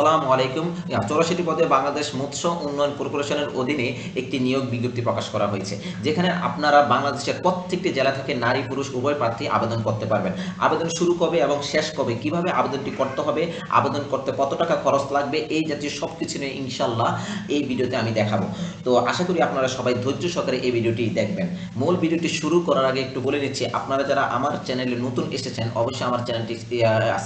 আসসালামু আলাইকুম। চৌরাশিটি পদে বাংলাদেশ মৎস্য উন্নয়ন কর্পোরেশনের অধীনে একটি নিয়োগ বিজ্ঞপ্তি প্রকাশ করা হয়েছে, যেখানে আপনারা বাংলাদেশের প্রত্যেকটি জেলা থেকে নারী, পুরুষ, উভয় প্রার্থী আবেদন করতে পারবেন। আবেদন শুরু কবে এবং শেষ কবে? কীভাবে আবেদনটি করতে হবে? আবেদন করতে কত টাকা খরচ লাগবে? এই জাতীয় সব কিছু নিয়ে ইনশাল্লাহ এই ভিডিওতে আমি দেখাবো। তো আশা করি আপনারা সবাই ধৈর্য সহকারে এই ভিডিওটি দেখবেন। মূল ভিডিওটি শুরু করার আগে একটু বলে নিচ্ছি, আপনারা যারা আমার চ্যানেলে নতুন এসেছেন, অবশ্যই আমার চ্যানেলটি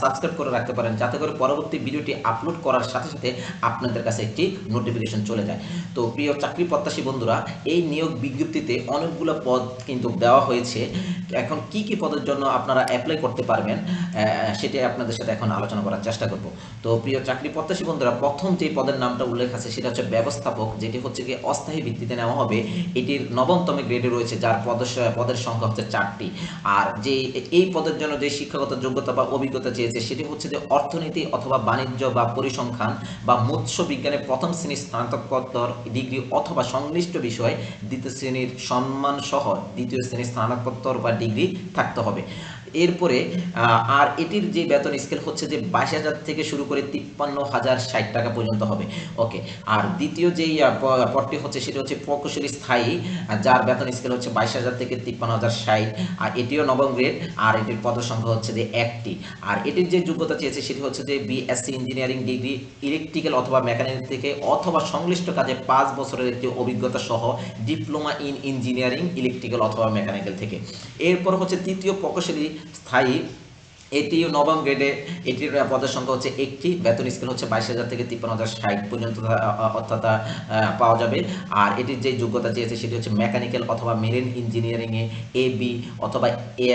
সাবস্ক্রাইব করে রাখতে পারেন, যাতে করে পরবর্তী ভিডিওটি আপলোড করার সাথে সাথে আপনাদের কাছে একটি নোটিফিকেশন চলে যায়। তো প্রিয় চাকরি প্রত্যাশী বন্ধুরা, এই নিয়োগ বিজ্ঞপ্তিতে অনেকগুলো পদ কিন্তু দেওয়া হয়েছে। এখন কি কি পদের জন্য আপনারা অ্যাপ্লাই করতে পারবেন সেটাই আপনাদের সাথে এখন আলোচনা করার চেষ্টা করব। তো প্রিয় চাকরি প্রত্যাশী বন্ধুরা, প্রথম যে পদের নামটা উল্লেখ আছে, সেটা হচ্ছে ব্যবস্থাপক, যেটি হচ্ছে কি অস্থায়ী ভিত্তিতে নেওয়া হবে। এটির নবমতম গ্রেডে রয়েছে, যার পদের সংখ্যা হচ্ছে চারটি। আর যে, এই পদের জন্য যে শিক্ষাগত যোগ্যতা বা অভিজ্ঞতা চেয়েছে, সেটি হচ্ছে যে অর্থনীতি অথবা বাণিজ্য বা পরিসংখ্যান বা মৎস্য বিজ্ঞানে প্রথম শ্রেণির স্নাতকোত্তর ডিগ্রি অথবা সংশ্লিষ্ট বিষয়ে দ্বিতীয় শ্রেণির সম্মান সহ দ্বিতীয় শ্রেণির স্নাতকোত্তর বা ডিগ্রি থাকতে হবে। এরপরে আর এটির যে বেতন স্কেল হচ্ছে যে বাইশ হাজার থেকে শুরু করে তিপ্পান্ন হাজার ষাট টাকা পর্যন্ত হবে। ওকে আর দ্বিতীয় যেই পদটি হচ্ছে সেটি হচ্ছে প্রকৌশলী স্থায়ী যার বেতন স্কেল হচ্ছে বাইশ হাজার থেকে তিপ্পান্ন হাজার ষাট, আর এটিও নবম গ্রেড আর এটির পদ সংখ্যা হচ্ছে যে একটি। আর এটির যে যোগ্যতা চেয়েছে সেটি হচ্ছে যে বিএসসি ইঞ্জিনিয়ারিং ডিগ্রি ইলেকট্রিক্যাল অথবা মেকানিক থেকে অথবা সংশ্লিষ্ট কাজে পাঁচ বছরের একটি অভিজ্ঞতা সহ ডিপ্লোমা ইন ইঞ্জিনিয়ারিং ইলেকট্রিক্যাল অথবা মেকানিক্যাল থেকে। এরপর হচ্ছে তৃতীয় প্রকৌশলী স্থায়ী এটিও নবম গ্রেডে এটির পদের সংখ্যা হচ্ছে একটি, বেতন স্কেল হচ্ছে বাইশ হাজার থেকে তিপ্পান্ন হাজার ষাট পর্যন্ত অর্থাৎ পাওয়া যাবে। আর এটির যে যোগ্যতা চেয়েছে সেটি হচ্ছে মেকানিক্যাল অথবা মেরিন ইঞ্জিনিয়ারিংয়ে এ বি অথবা এ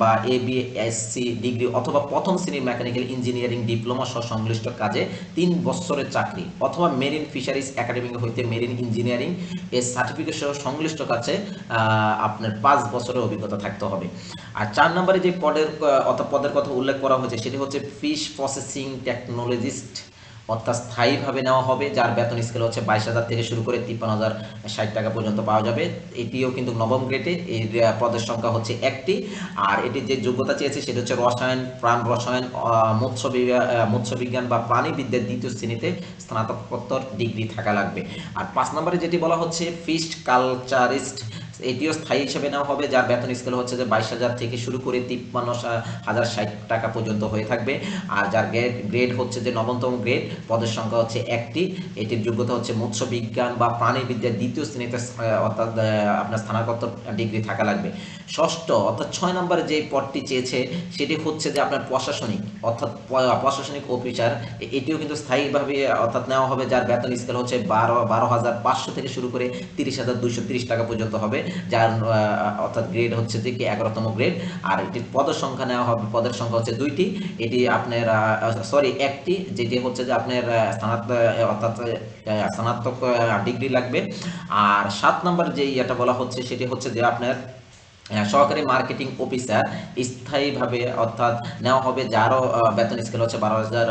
বা A B S C degree অথবা প্রথম শ্রেণির মেকানিক্যাল ইঞ্জিনিয়ারিং ডিপ্লোমা সহ সংশ্লিষ্ট কাজে তিন বছরের চাকরি অথবা মেরিন ফিশারিজ একাডেমি হইতে মেরিন ইঞ্জিনিয়ারিং এর সার্টিফিকেট সহ সংশ্লিষ্ট কাছে আপনার পাঁচ বছরের অভিজ্ঞতা থাকতে হবে। আর চার নম্বরে যে পদের অর্থাৎ পদের কথা উল্লেখ করা হয়েছে, সেটি হচ্ছে ফিশ প্রসেসিং টেকনোলজিস্ট অর্থাৎ স্থায়ীভাবে নেওয়া হবে, যার বেতন স্কেল হচ্ছে বাইশ হাজার থেকে শুরু করে তিপ্পান্ন হাজার ষাট টাকা পর্যন্ত পাওয়া যাবে। এটিও কিন্তু নবম গ্রেডে এই পদের সংখ্যা হচ্ছে একটি। আর এটির যে যোগ্যতা চেয়েছে, সেটি হচ্ছে রসায়ন, প্রাণ রসায়ন মৎস্য মৎস্য বিজ্ঞান বা প্রাণীবিদ্যার দ্বিতীয় শ্রেণীতে স্নাতকোত্তর ডিগ্রি থাকা লাগবে। আর পাঁচ নম্বরে যেটি বলা হচ্ছে ফিস্ট কালচারিস্ট এটিও স্থায়ী হিসেবে নেওয়া হবে, যার বেতন স্কেল হচ্ছে যে বাইশ হাজার থেকে শুরু করে তিপ্পান্ন হাজার ষাট টাকা পর্যন্ত হয়ে থাকবে। আর যার গ্রেড গ্রেড হচ্ছে যে নবমতম গ্রেড পদের সংখ্যা হচ্ছে একটি। এটির যোগ্যতা হচ্ছে মৎস্য বিজ্ঞান বা প্রাণীবিদ্যার দ্বিতীয় শ্রেণীতে অর্থাৎ আপনার স্নাতকোত্তর ডিগ্রি থাকা লাগবে। ষষ্ঠ, অর্থাৎ ছয় নম্বরে যে পদটি চেয়েছে, সেটি হচ্ছে যে আপনার প্রশাসনিক, অর্থাৎ প্রশাসনিক অফিসার এটিও কিন্তু স্থায়ীভাবে, অর্থাৎ নেওয়া হবে, যার বেতন স্কেল হচ্ছে বারো বারো হাজার পাঁচশো থেকে শুরু করে তিরিশ হাজার দুইশো তিরিশ টাকা পর্যন্ত হবে। যার অর্থাৎ গ্রেড হচ্ছে যে কি এগারোতম গ্রেড আর এটি পদের সংখ্যা নেওয়া হবে, পদের সংখ্যা হচ্ছে দুইটি। এটি আপনার সরি একটি, যেটি হচ্ছে যে আপনার স্নাতক অর্থাৎ স্নাতক ডিগ্রি লাগবে। আর সাত নম্বর যে ইয়েটা বলা হচ্ছে, সেটি হচ্ছে যে আপনার সহকারী মার্কেটিং অফিসার স্থায়ীভাবে অর্থাৎ নেওয়া হবে যারও বেতন স্কেল হচ্ছে বারো হাজার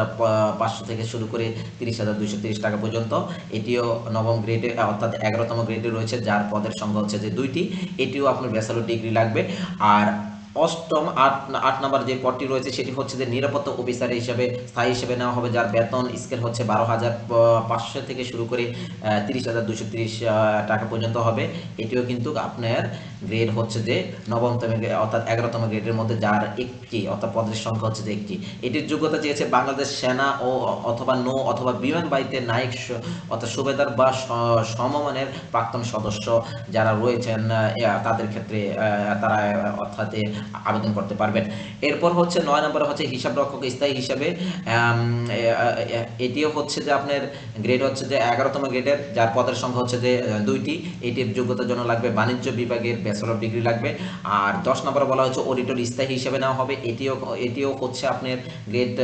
পাঁচশো থেকে শুরু করে তিরিশ হাজার দুইশো তিরিশ টাকা পর্যন্ত। এটিও নবম গ্রেডে অর্থাৎ এগারোতম গ্রেডে রয়েছে, যার পদের সংখ্যা হচ্ছে যে দুইটি। এটিও আপনার ব্যাচেলর ডিগ্রি লাগবে। আর অষ্টম আট আট নম্বর যে পদটি রয়েছে, সেটি হচ্ছে যে নিরাপত্তা অফিসার হিসেবে, স্থায়ী হিসেবে নেওয়া হবে, যার বেতন স্কেল হচ্ছে বারো হাজার পাঁচশো থেকে শুরু করে তিরিশ হাজার দুশো তিরিশ টাকা পর্যন্ত হবে। এটিও কিন্তু আপনার গ্রেড হচ্ছে যে নবমতম অর্থাৎ এগারোতম গ্রেডের মধ্যে, যার একটি, অর্থাৎ পদের সংখ্যা হচ্ছে যে একটি। এটির যোগ্যতা চেয়েছে বাংলাদেশ সেনা ও, অথবা নৌ অথবা বিমান বাহিনীতে নায়ক অর্থাৎ সুবেদার বা সমমানের প্রাক্তন সদস্য যারা রয়েছেন তাদের ক্ষেত্রে তারা, অর্থাৎ আবেদন করতে পারবেন। এরপর হচ্ছে নয় নম্বরে হচ্ছে হিসাব রক্ষক স্থায়ী হিসাবে এটিও হচ্ছে যে আপনার গ্রেড হচ্ছে যে এগারোতম গ্রেডের যার পদের সংখ্যা হচ্ছে যে দুইটি। এটির যোগ্যতার জন্য লাগবে বাণিজ্য বিভাগের ব্যাচেলর ডিগ্রি লাগবে। আর দশ নম্বরে বলা হচ্ছে অডিটর স্থায়ী হিসেবে নেওয়া হবে। এটিও এটিও হচ্ছে আপনার গ্রেড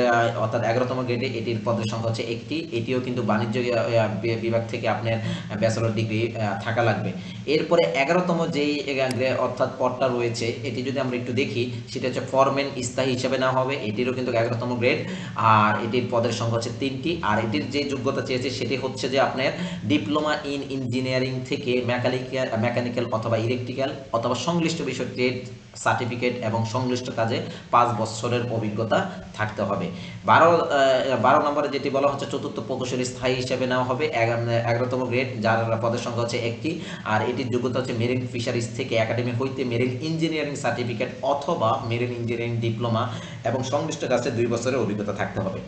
অর্থাৎ এগারোতম গ্রেডে এটির পদের সংখ্যা হচ্ছে একটি। এটিও কিন্তু বাণিজ্য বিভাগ থেকে আপনার ব্যাচেলর ডিগ্রি থাকা লাগবে। এরপরে এগারোতম যেই অর্থাৎ পদটা রয়েছে, এটি যদি আমরা একটু দেখি, সেটা হচ্ছে ফরম্যান ইস্তাহি হিসেবে না হবে, এটিরও কিন্তু এগারোতম গ্রেড, আর এটির পদের সংখ্যা হচ্ছে তিনটি, আর এটির যে যোগ্যতা চেয়েছে সেটি হচ্ছে যে আপনার ডিপ্লোমা ইন ইঞ্জিনিয়ারিং থেকে মেকানিক্যাল মেকানিক্যাল অথবা ইলেকট্রিক্যাল অথবা সংশ্লিষ্ট বিষয় ট্রেড সার্টিফিকেট এবং সংশ্লিষ্ট কাজে পাঁচ বছরের অভিজ্ঞতা থাকতে হবে। বারো বারো নম্বরে যেটি বলা হচ্ছে চতুর্থ প্রকৌশলী স্থায়ী হিসেবে নেওয়া হবে। এগারোতম গ্রেড, যার পদের সংখ্যা হচ্ছে একটি। আর এটির যোগ্যতা হচ্ছে মেরিন ফিশারিজ থেকে একাডেমি হইতে মেরিন ইঞ্জিনিয়ারিং সার্টিফিকেট অথবা মেরিন ইঞ্জিনিয়ারিং ডিপ্লোমা এবং সংশ্লিষ্ট কাজে দুই বছরের অভিজ্ঞতা থাকতে হবে।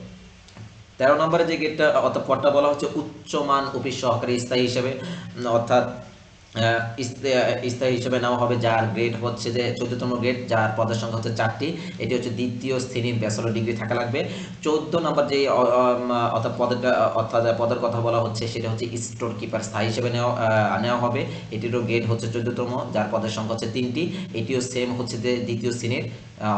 তেরো নম্বরে যে গেটটা অর্থাৎ পদটা বলা হচ্ছে উচ্চমান অফিস সহকারী স্থায়ী হিসেবে অর্থাৎ স্থায়ী হিসেবে নেওয়া হবে যার গ্রেড হচ্ছে যে চোদ্দতম গ্রেড যার পদের সংখ্যা হচ্ছে চারটি। এটি হচ্ছে দ্বিতীয় শ্রেণির ব্যাচেলর ডিগ্রি থাকা লাগবে। চোদ্দ নম্বর যে অর্থাৎ পদের অর্থাৎ পদের কথা বলা হচ্ছে, সেটা হচ্ছে স্টোর কিপার স্থায়ী হিসেবে নেওয়া নেওয়া হবে। এটিরও গ্রেড হচ্ছে চোদ্দতম, যার পদের সংখ্যা হচ্ছে তিনটি। এটিও সেম হচ্ছে যে দ্বিতীয় শ্রেণির।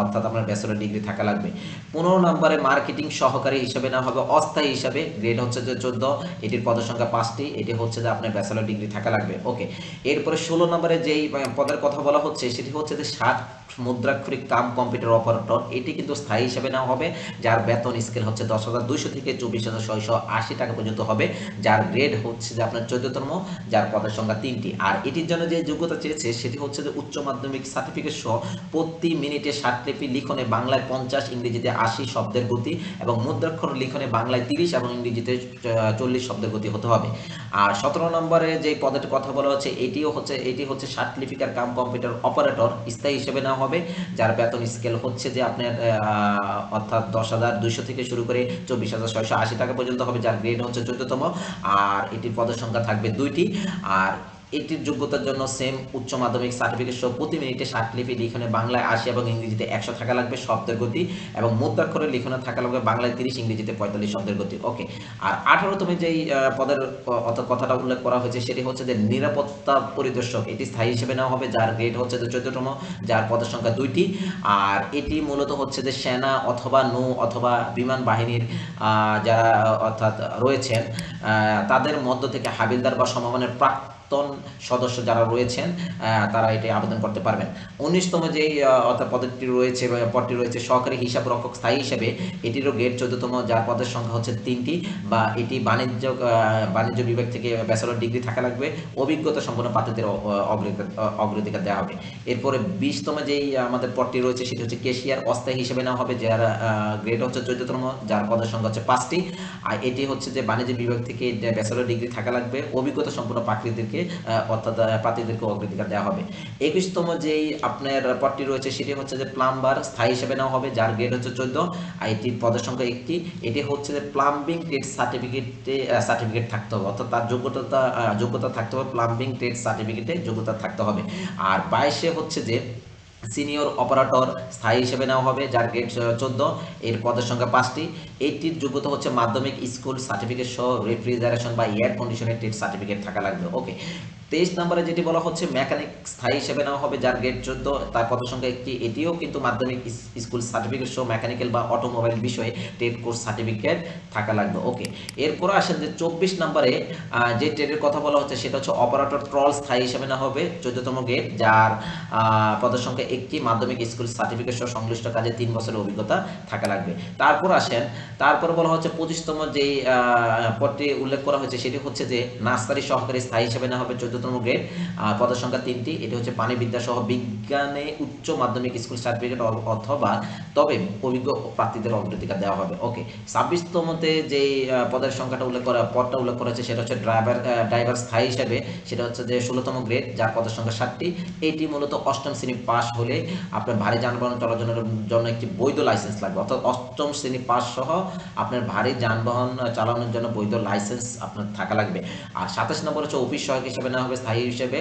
অর্থাৎ আপনার ব্যাচেলর ডিগ্রি থাকা লাগবে। পনেরো নম্বরে মার্কেটিং সহকারী হিসেবে নেওয়া হবে। অস্থায়ী হিসাবে গ্রেড হচ্ছে যে চোদ্দ, এটির পদের সংখ্যা পাঁচটি, এটি হচ্ছে যে আপনার ব্যাচেলর ডিগ্রি থাকা লাগবে। ওকে এরপরে ষোলো নম্বরে যেই পদের কথা বলা হচ্ছে, সেটি হচ্ছে যে ষাট মুদ্রাক্ষরিক কাম কম্পিউটার অপারেটর এটি কিন্তু স্থায়ী হিসেবে নেওয়া হবে, যার বেতন স্কেল হচ্ছে দশ হাজার দুইশো থেকে চব্বিশ হাজার ছয়শো আশি টাকা পর্যন্ত হবে, যার গ্রেড হচ্ছে যে আপনার চোদ্দতম, যার পদের সংখ্যা তিনটি। আর এটির জন্য যে যোগ্যতা চেয়েছে, সেটি হচ্ছে যে উচ্চ মাধ্যমিক সার্টিফিকেট সহ প্রতি মিনিটে ষাট লিখনে বাংলায় পঞ্চাশ, ইংরেজিতে আশি শব্দের গতি এবং মুদ্রাক্ষর লিখনে বাংলায় তিরিশ এবং ইংরেজিতে চল্লিশ শব্দের গতি হতে হবে। আর সতেরো নম্বরে যে পদের কথা বলা হচ্ছে, এটিও হচ্ছে, এটি হচ্ছে লিপিকার কাম কম্পিউটার অপারেটর স্থায়ী হিসেবে নেওয়া হবে, যার বেতন স্কেল হচ্ছে যে আপনার অর্থাৎ দশ হাজার দুইশো থেকে শুরু করে চব্বিশ হাজার ছয়শো আশি টাকা পর্যন্ত হবে, যার গ্রেড হচ্ছে চোদ্দতম। আর এটির পদের সংখ্যা থাকবে দুইটি। আর এটির যোগ্যতার জন্য সেম উচ্চ মাধ্যমিক সার্টিফিকেট সহ প্রতি মিনিটে ষাট লিপি লিখনে বাংলায় আশি এবং ইংরেজিতে একশো থাকা লাগবে শব্দের গতি এবং মুদ্রাক্ষরে লিখনে থাকা লাগবে বাংলায় তিরিশ, ইংরেজিতে পঁয়তাল্লিশ শব্দের গতি। ওকে আর আঠারোতমে যেই পদের কথাটা উল্লেখ করা হয়েছে সেটি হচ্ছে যে নিরাপত্তা পরিদর্শক এটি স্থায়ী হিসেবে নেওয়া হবে, যার গ্রেড হচ্ছে যে চোদ্দতম, যার পদের সংখ্যা দুইটি। আর এটি মূলত হচ্ছে যে সেনা অথবা নৌ অথবা বিমান বাহিনীর যারা, অর্থাৎ রয়েছেন তাদের মধ্য থেকে হাবিলদার বা সমমানের প্রাক্তন সদস্য যারা রয়েছেন তারা এটি আবেদন করতে পারবেন। উনিশতম আহ, অর্থাৎ পদটি রয়েছে পদটি রয়েছে সহকারী হিসাব রক্ষক স্থায়ী হিসেবে এটিরও গ্রেড চোদ্দতম যার পদের সংখ্যা হচ্ছে তিনটি বা এটি বাণিজ্য বাণিজ্য বিভাগ থেকে ব্যাচেলর ডিগ্রি থাকা লাগবে। অভিজ্ঞতা সম্পন্ন অ- অগ্রাধিকার দেওয়া হবে। এরপরে বিশতম যেই আমাদের পদটি রয়েছে সেটি হচ্ছে কেশিয়ার অস্থায়ী হিসেবে নেওয়া হবে যার গ্রেড হচ্ছে চোদ্দতম যার পদের সংখ্যা হচ্ছে পাঁচটি। আর এটি হচ্ছে যে বাণিজ্য বিভাগ থেকে ব্যাচেলর ডিগ্রি থাকা লাগবে অভিজ্ঞতা সম্পন্ন প্রার্থীদেরকে অর্থাৎ প্রার্থীদেরকে অগ্রাধিকার দেওয়া হবে। একুশতম যেই আপনার পদটি রয়েছে, সেটি হচ্ছে যে প্লাম্বার স্থায়ী হিসেবে নেওয়া হবে, যার গ্রেড হচ্ছে চোদ্দ। আর পদের সংখ্যা একটি। এটি হচ্ছে যে প্লাম্বিং ট্রেড সার্টিফিকেটে সার্টিফিকেট থাকতে হবে। অর্থাৎ তার যোগ্যতা যোগ্যতা থাকতে হবে প্লাম্বিং ট্রেড সার্টিফিকেটে যোগ্যতা থাকতে হবে। আর বাইশে হচ্ছে যে সিনিয়র অপারেটর স্থায়ী হিসেবে নেওয়া হবে, যার গ্রেড চোদ্দ। এর পদের সংখ্যা পাঁচটি। এইটির যোগ্যতা হচ্ছে মাধ্যমিক স্কুল সার্টিফিকেট সহ রেফ্রিজারেশন বা এয়ার কন্ডিশনের টেট সার্টিফিকেট থাকা লাগবে। ওকে তেইশ নম্বরে যেটি বলা হচ্ছে মেকানিক স্থায়ী হিসেবে নেওয়া হবে যার গ্রেড চোদ্দ, তার পদের সংখ্যা একটি। এটিও কিন্তু মাধ্যমিক স্কুল সার্টিফিকেট সহ মেকানিক্যাল বা অটোমোবাইল বিষয়ে ট্রেড কোর্স সার্টিফিকেট থাকা লাগবে। ওকে, এরপর আসেন যে চব্বিশ নম্বরে যে ট্রেডের কথা বলা হচ্ছে, সেটা হচ্ছে অপারেটর ট্রল স্থায়ী হিসেবে নেওয়া হবে, চোদ্দতম গ্রেড যার পদের সংখ্যা একটি, মাধ্যমিক স্কুল সার্টিফিকেট সহ সংশ্লিষ্ট কাজে তিন বছরের অভিজ্ঞতা থাকা লাগবে। তারপর আসেন, তারপর বলা হচ্ছে পঁচিশতম যে পদটি উল্লেখ করা হয়েছে, সেটি হচ্ছে যে নার্সারি সহকারী স্থায়ী হিসেবে নেওয়া হবে চোদ্দতম গ্রেড পদের সংখ্যা তিনটি। এটি হচ্ছে পানি বিদ্যা সহ বিজ্ঞানে উচ্চ মাধ্যমিক স্কুল সার্টিফিকেট অথবা তবে অভিজ্ঞ প্রার্থীদের অগ্রাধিকার দেওয়া হবে। ওকে, ছাব্বিশতমতে যে পদের সংখ্যাটা উল্লেখ করা, পদটা উল্লেখ করা হয়েছে, সেটা হচ্ছে ড্রাইভার ড্রাইভার স্থায়ী হিসেবে, সেটা হচ্ছে যে ষোলোতম গ্রেড, যার পদের সংখ্যা ষাটটি এটি মূলত অষ্টম শ্রেণি পাস হলে আপনার ভারী যানবাহন চলাচলের জন্য একটি বৈধ লাইসেন্স লাগবে। অর্থাৎ অষ্টম শ্রেণি পাস সহ আপনার ভারী যানবাহন চালানোর জন্য বৈধ লাইসেন্স আপনার থাকা লাগবে। আর সাতাশ নম্বর হচ্ছে অফিস সহায়ক হিসেবে নেওয়া হবে স্থায়ী হিসেবে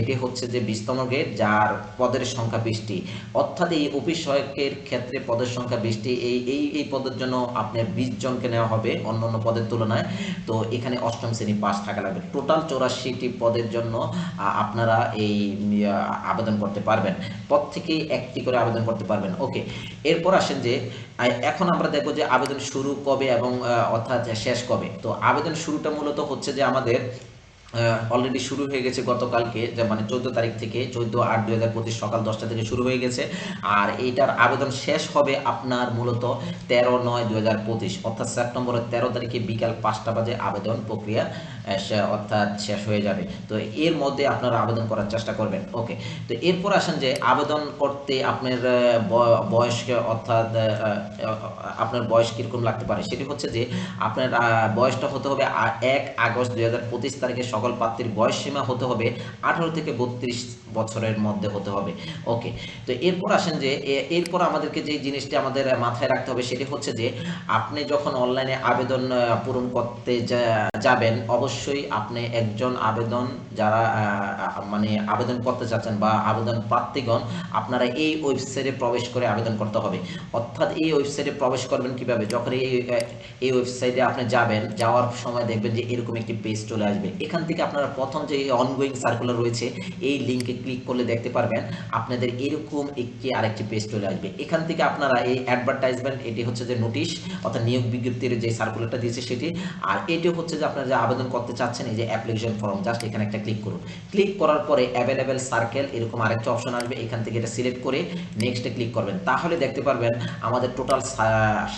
এটি হচ্ছে যে বিশতম গ্রেড যার পদের সংখ্যা বিশটি। অর্থাৎ এই অফিস সহায়কের ক্ষেত্রে পদের সংখ্যা বিশটি। এই এই এই পদের জন্য আপনার বিশ জনকে নেওয়া হবে অন্য অন্য পদের তুলনায়। তো এখানে অষ্টম শ্রেণি পাস থাকা লাগবে। টোটাল চৌরাশিটি পদের জন্য আপনারা এই আবেদন করতে পারবেন। প্রত্যেকেই একটি করে আবেদন করতে পারবেন। ওকে, এরপর আসেন যে এখন আমরা দেখব যে আবেদন শুরু কবে এবং অর্থাৎ শেষ কবে। তো আবেদন শুরুটা মূলত হচ্ছে যে আমাদের অলরেডি শুরু হয়ে গেছে গতকালকে মানে চোদ্দ তারিখ থেকে চোদ্দ আট দুই হাজার পঁচিশ সকাল দশটা থেকে শুরু হয়ে গেছে। আর এইটার আবেদন শেষ হবে আপনার মূলত তেরো নয় দুই হাজার পঁচিশ, অর্থাৎ সেপ্টেম্বরের তেরো তারিখে বিকাল পাঁচটা বাজে আবেদন প্রক্রিয়া অর্থাৎ শেষ হয়ে যাবে। তো এর মধ্যে আপনারা আবেদন করার চেষ্টা করবেন। ওকে তো এরপর আসেন যে আবেদন করতে আপনার বয়স অর্থাৎ আপনার বয়স কীরকম লাগতে পারে? সেটি হচ্ছে যে আপনার বয়সটা হতে হবে এক আগস্ট দুই হাজার পঁচিশ তারিখে সকল প্রার্থীর বয়স সীমা হতে হবে আঠারো থেকে বত্রিশ বছরের মধ্যে হতে হবে। ওকে, তো এরপর আসেন যে এরপর আমাদেরকে যে জিনিসটি আমাদের মাথায় রাখতে হবে সেটি হচ্ছে যে, আপনি যখন অনলাইনে আবেদন পূরণ করতে যাবেন, অবশ্যই আপনি একজন আবেদন যারা মানে আবেদন করতে চাচ্ছেন বা আবেদন প্রার্থীগণ আপনারা এই ওয়েবসাইটে প্রবেশ করে আবেদন করতে হবে। অর্থাৎ এই ওয়েবসাইটে প্রবেশ করবেন কীভাবে? যখন এই এই ওয়েবসাইটে আপনি যাবেন, যাওয়ার সময় দেখবেন যে এরকম একটি পেজ চলে আসবে। এখান থেকে আপনারা প্রথম যে অনগোয়িং সার্কুলার রয়েছে, এই লিঙ্কে ক্লিক করলে দেখতে পারবেন আপনাদের এরকম একটি আরেকটি পেজ চলে আসবে। এখান থেকে আপনারা এই অ্যাডভার্টাইজমেন্ট এটি হচ্ছে যে নোটিশ অর্থাৎ নিয়োগ বিজ্ঞপ্তির যে সার্কুলারটা দিয়েছে সেটি, আর এটি হচ্ছে যে আপনারা যে আবেদন করতে চাচ্ছেন, এই যে অ্যাপ্লিকেশন ফর্ম জাস্ট এখানে একটা ক্লিক করুন। ক্লিক করার পরে অ্যাভেলেবেল সার্কেল এরকম আরেকটা অপশন আসবে, এখান থেকে এটা সিলেক্ট করে নেক্সটে ক্লিক করবেন। তাহলে দেখতে পারবেন আমাদের টোটাল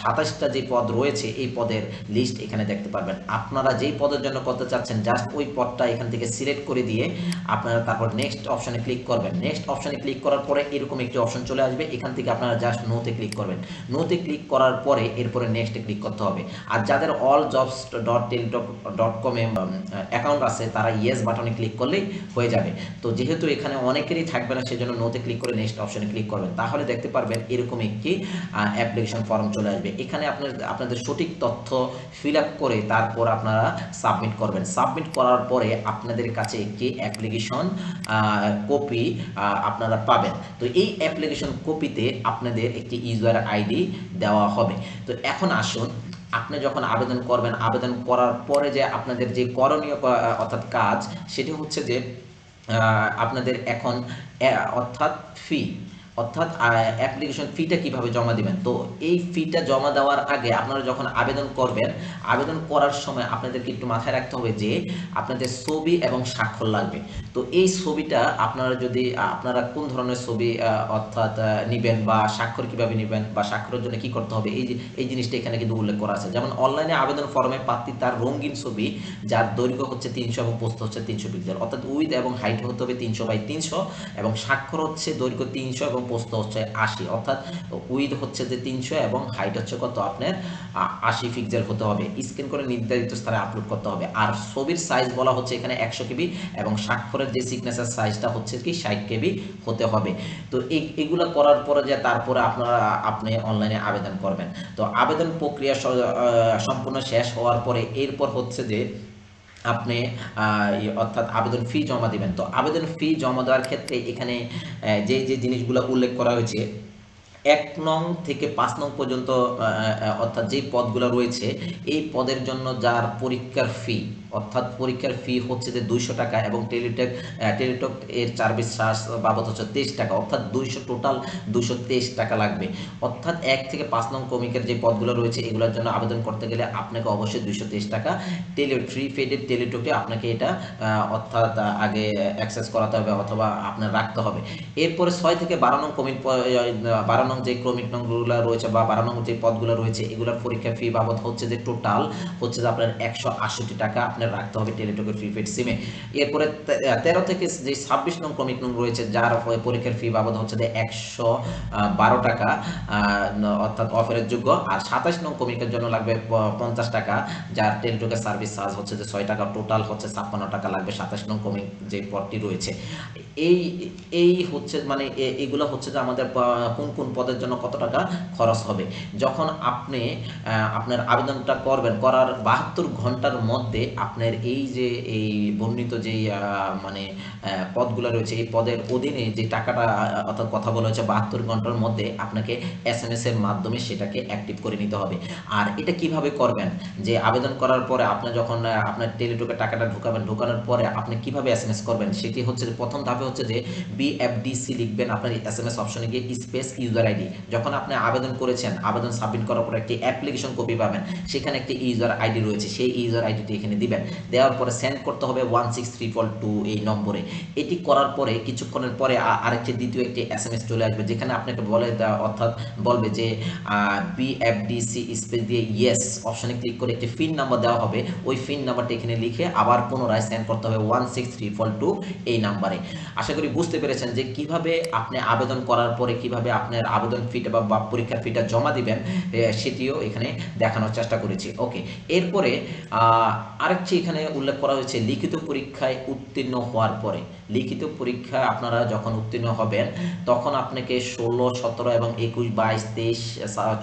সাতাশটা যে পদ রয়েছে, এই পদের লিস্ট এখানে দেখতে পারবেন। আপনারা যেই পদের জন্য করতে চাচ্ছেন জাস্ট ওই পদটা এখান থেকে সিলেক্ট করে দিয়ে আপনারা তারপর নেক্সট অপশানে ক্লিক করবেন। নেক্সট অপশানে ক্লিক করার পরে এরকম একটি অপশন চলে আসবে। এখান থেকে আপনারা জাস্ট নোতে ক্লিক করবেন। নোতে ক্লিক করার পরে এরপরে নেক্সটে ক্লিক করতে হবে। আর যাদের all jobs dot Teletalk dot কমে অ্যাকাউন্ট আছে, তারা ইয়েস বাটনে ক্লিক করলেই হয়ে যাবে। তো যেহেতু এখানে অনেকেরই থাকবে না, সেজন্য নোতে ক্লিক করে নেক্সট অপশানে ক্লিক করবেন। তাহলে দেখতে পারবেন এরকম একটি অ্যাপ্লিকেশন ফর্ম চলে আসবে। এখানে আপনার, আপনাদের সঠিক তথ্য ফিল আপ করে তারপর আপনারা সাবমিট করবেন। সাবমিট করার পরে আপনাদের কাছে একটি অ্যাপ্লিকেশন কপি আপনারা পাবেন। তো এই অ্যাপ্লিকেশন কপিতে আপনাদের একটি ইউজার আইডি দেওয়া হবে। তো এখন আসুন, আপনি যখন আবেদন করবেন, আবেদন করার পরে যে আপনাদের যে করণীয় অর্থাৎ কাজ, সেটি হচ্ছে যে আপনাদের এখন অর্থাৎ ফি অর্থাৎ অ্যাপ্লিকেশন ফিটা কীভাবে জমা দিবেন? তো এই ফিটা জমা দেওয়ার আগে আপনারা যখন আবেদন করবেন, আবেদন করার সময় আপনাদেরকে একটু মাথায় রাখতে হবে যে, আপনাদের ছবি এবং স্বাক্ষর লাগবে। তো এই ছবিটা আপনারা যদি আপনারা কোন ধরনের ছবি অর্থাৎ নিবেন বা স্বাক্ষর কীভাবে নেবেন বা স্বাক্ষরের জন্য কি করতে হবে, এই এই জিনিসটা এখানে কিন্তু উল্লেখ করা আছে। যেমন অনলাইনে আবেদন ফর্মে প্রার্থী তার রঙিন ছবি, যার দৈর্ঘ্য হচ্ছে তিনশো এবং পোস্ত হচ্ছে তিনশো পিক্সেল অর্থাৎ উইথ এবং হাইট হতে হবে তিনশো বাই তিনশো এবং স্বাক্ষর হচ্ছে দৈর্ঘ্য তিনশো এবং পোস্ত হচ্ছে আশি। অর্থাৎ উইথ হচ্ছে যে তিনশো এবং হাইট হচ্ছে কত? আপনার আশি পিক্সেল হতে হবে। স্ক্যান করে নির্ধারিত স্থানে আপলোড করতে হবে। আর ছবির সাইজ বলা হচ্ছে এখানে একশো কেবি এবং স্বাক্ষরের যে সিগনেচার সাইজটা হচ্ছে কি ষাট কেবি হতে হবে। তো এগুলো করার পরে যে তারপরে আপনারা, আপনি অনলাইনে আবেদন করবেন। তো আবেদন প্রক্রিয়া সম্পূর্ণ শেষ হওয়ার পরে এরপর হচ্ছে যে আপনি অর্থাৎ আবেদন ফি জমা দেবেন। তো আবেদন ফি জমা দেওয়ার ক্ষেত্রে এখানে যে যে জিনিসগুলো উল্লেখ করা হয়েছে এক নং থেকে পাঁচ নং পর্যন্ত অর্থাৎ যে পদগুলো রয়েছে এই পদের জন্য যার পরীক্ষার ফি অর্থাৎ পরীক্ষার ফি হচ্ছে যে দুইশো টাকা এবং টেলিটক টেলিটক এর সার্ভিস চার্জ বাবদ হচ্ছে তেইশ টাকা অর্থাৎ দুইশো টোটাল দুইশো তেইশ টাকা লাগবে। অর্থাৎ এক থেকে পাঁচ নং কমিকের যে পদগুলো রয়েছে এগুলোর জন্য আবেদন করতে গেলে আপনাকে অবশ্যই দুইশো তেইশ টাকা টেলি ফ্রি পেডের টেলিটকে আপনাকে এটা অর্থাৎ আগে অ্যাক্সেস করাতে হবে অথবা আপনার রাখতে হবে। এরপরে ছয় থেকে বারো নং আহ, বারো নং যে ক্রমিক নংগুলো রয়েছে বা বারো নং যে পদগুলো রয়েছে, এগুলোর পরীক্ষা ফি বাবদ হচ্ছে যে টোটাল হচ্ছে যে আপনার একশো আটষট্টি টাকা আপনার রাখতে হবে টেলিটকের ফি পেড সিমে এরপরে তেরো থেকে যে ছাব্বিশ নং ক্রমিক নং রয়েছে, যার পরীক্ষার ফি বাবদ হচ্ছে যে একশো বারো টাকা অর্থাৎ অফারের যোগ্য। আর সাতাশ নং কমিকের জন্য লাগবে পঞ্চাশ টাকা, যার টেলিটকের সার্ভিস চার্জ হচ্ছে যে ছয় টাকা টোটাল হচ্ছে ছাপ্পান্ন টাকা লাগবে সাতাশ নং কমিক যে পদটি রয়েছে। এই এই হচ্ছে মানে এগুলো হচ্ছে যে আমাদের কোন কোন পদের জন্য কত টাকা খরচ হবে? যখন আপনি আপনার আবেদনটা করবেন, করার বাহাত্তর ঘণ্টার মধ্যে আপনার এই যে, এই বর্ণিত যেই মানে পদগুলো রয়েছে, এই পদের অধীনে যে টাকাটা অর্থাৎ কথা বলা হচ্ছে বাহাত্তর ঘণ্টার মধ্যে আপনাকে এস এম এর মাধ্যমে সেটাকে অ্যাক্টিভ করে নিতে হবে। আর এটা কীভাবে করবেন? যে আবেদন করার পরে আপনি যখন আপনার টেলিটকে টাকাটা ঢুকাবেন, ঢুকানোর পরে আপনি কীভাবে এস এম এস করবেন? সেটি হচ্ছে প্রথম ধাপে হচ্ছে যে বিএফডিসি লিখবেন, আপনার এস এম এস অপশনে গিয়ে স্পেস ইউজার আইডি যখন আপনি আবেদন করেছেন, আবেদন সাবমিট করার পর একটি অ্যাপ্লিকেশন কপি পাবেন, সেখানে একটি ইউজার আইডি রয়েছে, সেই ইউজার আইডিটি এখানে দিবেন। দেওয়ার পরে সেন্ড করতে হবে one six three four two এই নম্বরে। এটি করার পরে, কিছুক্ষণের পরে আরেকটি দ্বিতীয় একটি এস এম এস চলে আসবে, যেখানে আপনাকে বলে অর্থাৎ বলবে যে বিএফডিসি স্পেস দিয়ে ইয়েস অপশনে ক্লিক করে একটি ফিন নাম্বার দেওয়া হবে। ওই ফিন নাম্বারটা এখানে লিখে আবার পুনরায় সেন্ড করতে হবে one six three four two এই নাম্বারে। আশা করি বুঝতে পেরেছেন যে কীভাবে আপনি আবেদন করার পরে, কীভাবে আপনার আবেদন ফিটা বা পরীক্ষার ফিটা জমা দিবেন সেটিও এখানে দেখানোর চেষ্টা করেছি। ওকে, এরপরে আরেকটি এখানে উল্লেখ করা হয়েছে, লিখিত পরীক্ষায় উত্তীর্ণ হওয়ার পরে। লিখিত পরীক্ষায় আপনারা যখন উত্তীর্ণ হবেন, তখন আপনাকে ষোলো, সতেরো এবং একুশ, বাইশ, তেইশ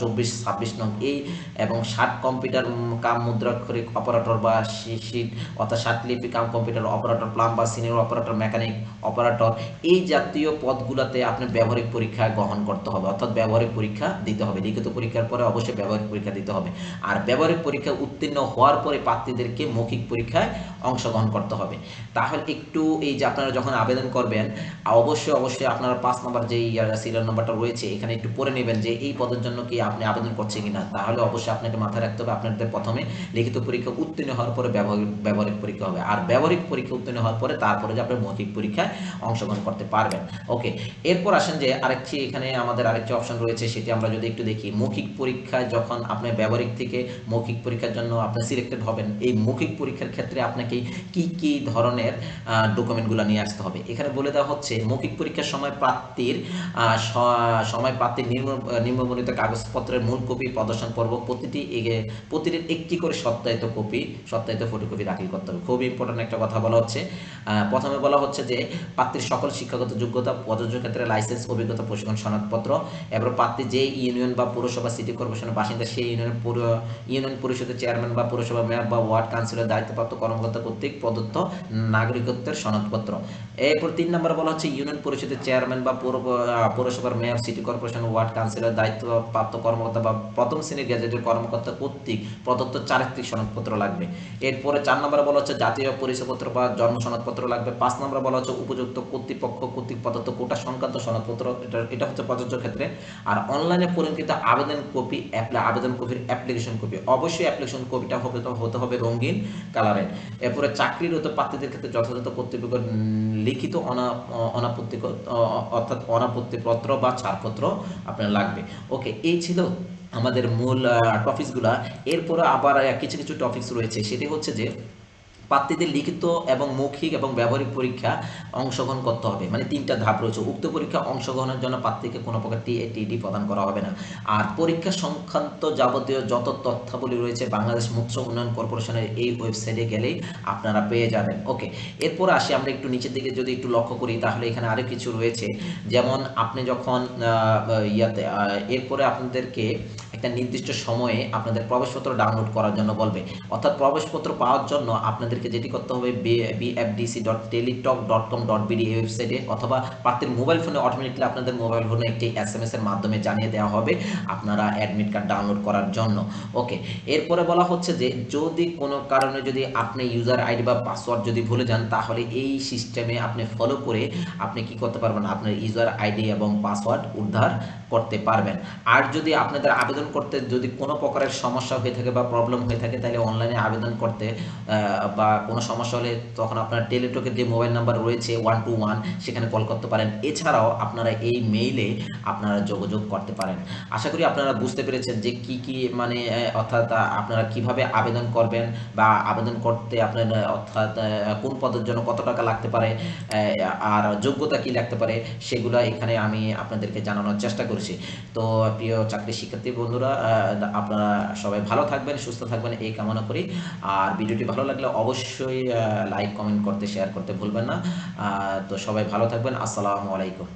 চব্বিশ, ছাব্বিশ নং এই এবং ষাট কম্পিউটার কাম মুদ্রাক্ষরিক অপারেটর বা শিট অর্থাৎ ষাট লিপি cum computer operator, plumber, senior operator, mechanic operator, এই জাতীয় পদগুলোতে আপনি ব্যবহারিক পরীক্ষা গ্রহণ করতে হবে। অর্থাৎ ব্যবহারিক পরীক্ষা দিতে হবে। লিখিত পরীক্ষার পরে অবশ্যই ব্যবহারিক পরীক্ষা দিতে হবে। আর ব্যবহারিক পরীক্ষা উত্তীর্ণ হওয়ার পরে প্রার্থীদেরকে মৌখিক পরীক্ষায় অংশগ্রহণ করতে হবে। তাহলে একটু এই যে আপনারা যখন আবেদন করবেন, অবশ্যই অবশ্যই আপনার পাঁচ নম্বর যে সিরিয়াল নাম্বারটা রয়েছে, এখানে একটু পড়ে নেবেন যে এই পদের জন্য কি আপনি আবেদন করছেন কিনা। তাহলে অবশ্যই আপনাকে মাথায় রাখতে হবে, আপনাদের প্রথমে লিখিত পরীক্ষা উত্তীর্ণ হওয়ার পরে ব্যবহারিক পরীক্ষা হবে। আর ব্যবহারিক পরীক্ষা উত্তীর্ণ হওয়ার পরে তারপরে যে আপনি মৌখিক পরীক্ষায় অংশগ্রহণ করতে পারবেন। ওকে এরপর আসেন যে আরেকটি এখানে আমাদের আরেকটি অপশন রয়েছে, সেটি আমরা যদি একটু দেখি। মৌখিক পরীক্ষায় যখন আপনি ব্যবহারিক থেকে মৌখিক পরীক্ষার জন্য আপনি সিলেক্টেড হবেন, এই মৌখিক পরীক্ষার ক্ষেত্রে আপনাকে কি কি ধরনের ডকুমেন্টগুলো নিয়ে আসতে হবে? এখানে বলে দেওয়া হচ্ছে, মৌখিক পরীক্ষার সময় স- সময় নিম্ন নিম্নবর্ণিত কাগজপত্রের মূল কপি, প্রদর্শন পর্ব, প্রতিটি প্রতিটির একটি করে সত্যায়িত কপি, সত্যায়িত ফটোকপি দাখিল করতে হবে। খুবই ইম্পর্টেন্ট একটা কথা বলা হচ্ছে। প্রথমে বলা হচ্ছে যে প্রার্থীর সকল শিক্ষাগত যোগ্যতা, প্রযোজ্য ক্ষেত্রে লাইসেন্স অভিজ্ঞতা, প্রশিক্ষণ, সনদপত্র এবার প্রার্থী যে ইউনিয়ন বা পৌরসভা সিটি কর্পোরেশনের বাসিন্দা, সেই ইউনিয়নের পুরো, ইউনিয়ন পরিষদের চেয়ারম্যান বা পৌরসভা মেয়র বা ওয়ার্ড কাউন্সিলের, দায়িত্বপ্রাপ্ত কর্মকর্তা কর্তৃক প্রদত্ত নাগরিকত্বের সনদপত্র। এরপর তিন নম্বর বলা হচ্ছে, ইউনিয়ন পরিষদের চেয়ারম্যান বা পৌরসভার মেয়র, সিটি কর্পোরেশন ওয়ার্ড কাউন্সিলের, দায়িত্বপ্রাপ্ত কর্মকর্তা বা প্রথম শ্রেণির গ্যাজেটের কর্মকর্তা কর্তৃক প্রদত্ত চারিত্রিক সনদপত্র লাগবে। এরপরে চার নম্বরে বলা হচ্ছে, জাতীয় পরিচয়পত্র বা জন্ম সনদপত্র লাগবে। পাঁচ নম্বরে বলা হচ্ছে, উপযুক্ত কর্তৃপক্ষ কর্তৃক প্রদত্ত কোটা সংক্রান্ত সনদপত্র, এটা হচ্ছে প্রযোজ্য ক্ষেত্রে। আর অনলাইনে পরিণত আবেদন কপি আবেদন কপির অ্যাপ্লিকেশন কপি অবশ্যই অ্যাপ্লিকেশন কপিটা হবে হতে হবে রঙিন কালারের এরপরে চাকরিরত প্রার্থীদের ক্ষেত্রে যথাযথ কর্তৃপক্ষ লিখিত অনাপত্তি অর্থাৎ অনাপত্তিপত্র বা ছাড়পত্র আপনার লাগবে। ওকে, এই ছিল আমাদের মূল টপিকসগুলা এরপরে আবার কিছু কিছু টপিকস রয়েছে। সেটি হচ্ছে যে প্রার্থীদের লিখিত এবং মৌখিক এবং ব্যবহারিক পরীক্ষা অংশগ্রহণ করতে হবে। মানে তিনটা ধাপ রয়েছে। উক্ত পরীক্ষা অংশগ্রহণের জন্য প্রার্থীকে কোনো প্রকার টিএটিডি প্রদান করা হবে না। আর পরীক্ষা সংক্রান্ত যাবতীয় যত তথ্যাবলী রয়েছে বাংলাদেশ মৎস্য উন্নয়ন কর্পোরেশনের এই ওয়েবসাইটে গেলেই আপনারা পেয়ে যাবেন। ওকে এরপর আসি আমরা একটু নিচের দিকে যদি একটু লক্ষ্য করি, তাহলে এখানে আরও কিছু রয়েছে। যেমন আপনি যখন ইয়াতে এরপরে আপনাদেরকে একটা নির্দিষ্ট সময়ে আপনাদের প্রবেশপত্র ডাউনলোড করার জন্য বলবে। অর্থাৎ প্রবেশপত্র পাওয়ার জন্য আপনাদেরকে যেটি করতে হবে BFDC dot Teletalk dot com dot BD এই ওয়েবসাইটে অথবা প্রার্থীর মোবাইল ফোনে অটোমেটিকলি আপনাদের মোবাইল ফোনে একটি এস এম এর মাধ্যমে জানিয়ে দেওয়া হবে আপনারা অ্যাডমিট কার্ড ডাউনলোড করার জন্য। ওকে এরপরে বলা হচ্ছে যে যদি কোনো কারণে যদি আপনি ইউজার আইডি বা পাসওয়ার্ড যদি ভুলে যান, তাহলে এই সিস্টেমে আপনি ফলো করে আপনি কি করতে পারবেন? আপনার ইউজার আইডি এবং পাসওয়ার্ড উদ্ধার করতে পারবেন। আর যদি আপনাদের আবেদন করতে যদি কোনো প্রকারের সমস্যা হয়ে থাকে বা প্রবলেম হয়ে থাকে, তাহলে অনলাইনে আবেদন করতে বা কোনো সমস্যা হলে তখন আপনার টেলিটকের যে মোবাইল নাম্বার রয়েছে ওয়ান টু ওয়ান সেখানে কল করতে পারেন। এছাড়াও আপনারা এই মেইলে আপনারা যোগাযোগ করতে পারেন। আশা করি আপনারা বুঝতে পেরেছেন যে কি কি মানে অর্থাৎ আপনারা কীভাবে আবেদন করবেন বা আবেদন করতে আপনার অর্থাৎ কোন পদের জন্য কত টাকা লাগতে পারে আর যোগ্যতা কি লাগতে পারে সেগুলো এখানে আমি আপনাদেরকে জানানোর চেষ্টা করছি। তো প্রিয় চাকরি শিক্ষার্থী বন্ধুরা আপনারা সবাই ভালো থাকবেন, সুস্থ থাকবেন, এই কামনা করি। আর ভিডিওটি ভালো লাগলে অবশ্যই লাইক কমেন্ট করতে শেয়ার করতে ভুলবেন না। তো সবাই ভালো থাকবেন। আসসালামু আলাইকুম।